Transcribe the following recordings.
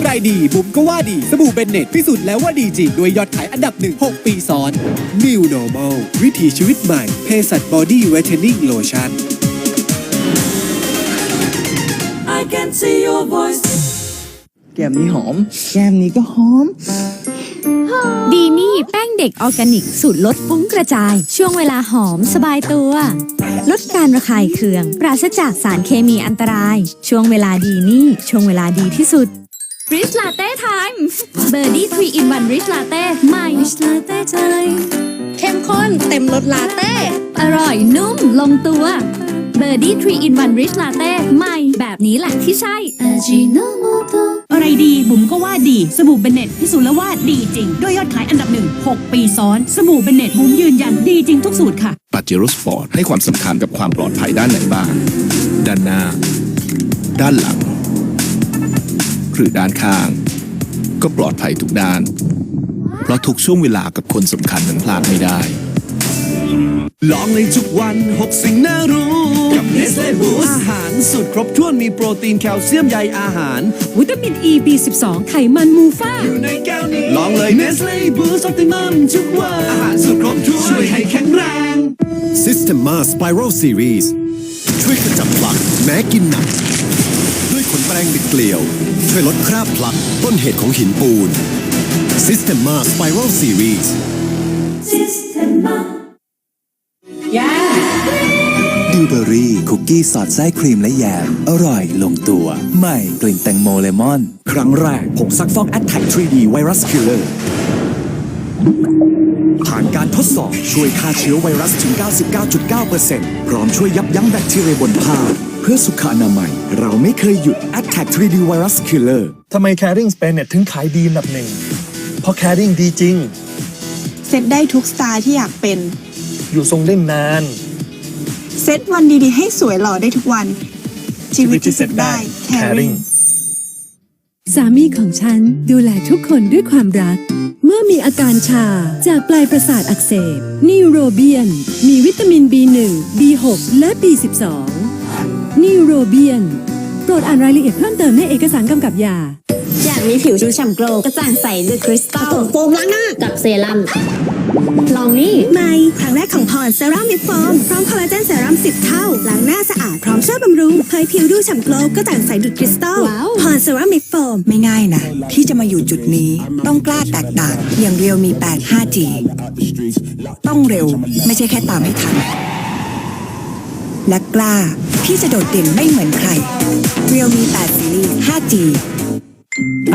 อะไรดี บุ๋มก็ว่าดี สบู่เบนเน็ตพิสูจน์แล้วว่าดีจริง ด้วยยอดขายอันดับหนึ่ง6ปีซ้อน New Normal วิถีชีวิตใหม่เภสัช Body Whitening Lotion I can see your voice แก้มนี้หอม แก้มนี้ก็หอม ดีนี่แป้งเด็กออร์แกนิก สูตรลดฟุ้งกระจาย ช่วงเวลาหอมสบายตัว ลดการระคายเคือง ปราศจากสารเคมีอันตราย ช่วงเวลาดีนี่ ช่วงเวลาดีที่สุด ริชลาเต้ไทม์เบอร์ดี้ทรีอินวันริชลาเต้ใหม่ริชลาเต้ไทม์เข้มข้นเต็มรสลาเต้ อร่อยนุ่มลงตัวเบอร์ดี้ทรีอินวันริชลาเต้ใหม่แบบนี้แหละที่ใช่อะไรดีบุ๋มก็ว่าดี สบู่เบนเน็ตพิสูจน์แล้วว่าดีจริง ด้วยยอดขายอันดับหนึ่ง6ปีซ้อน สบู่เบนเน็ตบุ๋มยืนยันดีจริงทุกสูตรค่ะปาเจโร่สปอร์ตให้ความสำคัญกับความปลอดภัยด้านไหนบ้าง ด้านหน้า ด้านหลัง หรือด้านข้าง ก็ปลอดภัยทุกด้าน เพราะทุกช่วงเวลากับคนสำคัญนั้นพลาดไม่ได้ ลองในทุกวัน 6 สิ่งน่ารู้ กับ Nestle Boost อาหารสุดครบถ้วนมีโปรตีนแคลเซียมใยอาหาร วิตามิน E B12 ไขมันมูฟ่า อยู่ในแก้วนี้ ลองเลย Nestle Boost Optimum ทุกวัน อาหารสุดครบถ้วนช่วยให้แข็งแรง Systema Spiral Series ช่วยขจัดพลักแม้กินหนักด้วยขน แปรงบิดเกลียว ช่วยลดคราบพลักต้นเหตุของหินปูน Systema Spiral Series ดิวเบอรี่คุกกี้สอดไส้ครีมและแยม อร่อยลงตัว ใหม่กลิ่นแตงโมเลมอน ครั้งแรกผงซักฟอก Attack 3D Virus Killer ผ่านการทดสอบช่วยฆ่าเชื้อไวรัสถึง 99.9%พร้อมช่วยยับยั้งแบคทีเรียบนผ้า เพื่อสุขอนามัย เราไม่เคยหยุด Attack 3D Virus Killer ทำไม Caring Spain เนี่ยถึงขายดีอันดับหนึ่ง เพราะ Caring ดีจริง เซ็ตได้ทุกสไตล์ที่อยากเป็น อยู่ทรงได้นาน เซ็ตวันดีๆ ให้สวยหล่อได้ทุกวัน ชีวิตที่เซ็ตได้ Caring สามีของฉันดูแลทุกคนด้วยความรัก เมื่อมีอาการชาจากปลายประสาทอักเสบนิโรเบียน มีวิตามิน B1 B6 และ B12 นิโรเบียน โปรดอ่านรายละเอียดเพิ่มเติมในเอกสารกำกับยา อยากมีผิวดูฉ่ำโกลว์กระจ่างใสด้วยคริสตัลโฟมล้างหน้ากับเซรั่มลองนี่ใหม่ครั้งแรกของพรเซรั่มมิดโฟมพร้อมคอลลาเจนเซรั่ม10 เท่าล้างหน้าสะอาดพร้อมช่วยบำรุงเผยผิวดูฉ่ำโกลว์ก็ต่างใสดุดคริสตัลว้าวพรเซรั่มมิดโฟมไม่ง่ายนะ ที่จะมาอยู่จุดนี้ ต้องกล้าแตกต่าง อย่างเรียวมี 8 5G ต้องเร็วไม่ใช่แค่ตามให้ทันและกล้าที่จะโดดเด่นไม่เหมือนใครเรียวมี8ซีรีส์ 5G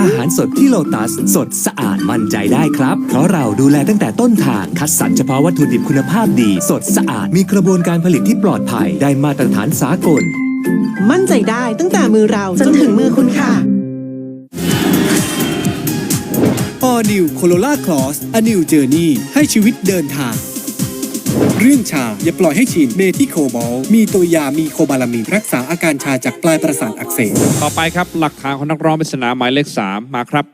อาหารสดที่โลตัส สดสะอาดมั่นใจได้ครับ เพราะเราดูแลตั้งแต่ต้นทาง คัดสรรเฉพาะวัตถุดิบคุณภาพดี สดสะอาดมีกระบวนการผลิตที่ปลอดภัยได้มาตรฐานสากล มั่นใจได้ตั้งแต่มือเราจนถึงมือคุณค่ะ All New Corolla Cross A New Journey ให้ชีวิตเดินทาง เรื่องชา อย่าปล่อยให้ฉีดเมทิโคบอล มีตัวยามีโคบาลามีนรักษาอาการชาจากปลายประสาทอักเสบ ต่อไปครับ หลักฐานของนักร้องปริศนาหมายเลข 3 มาครับ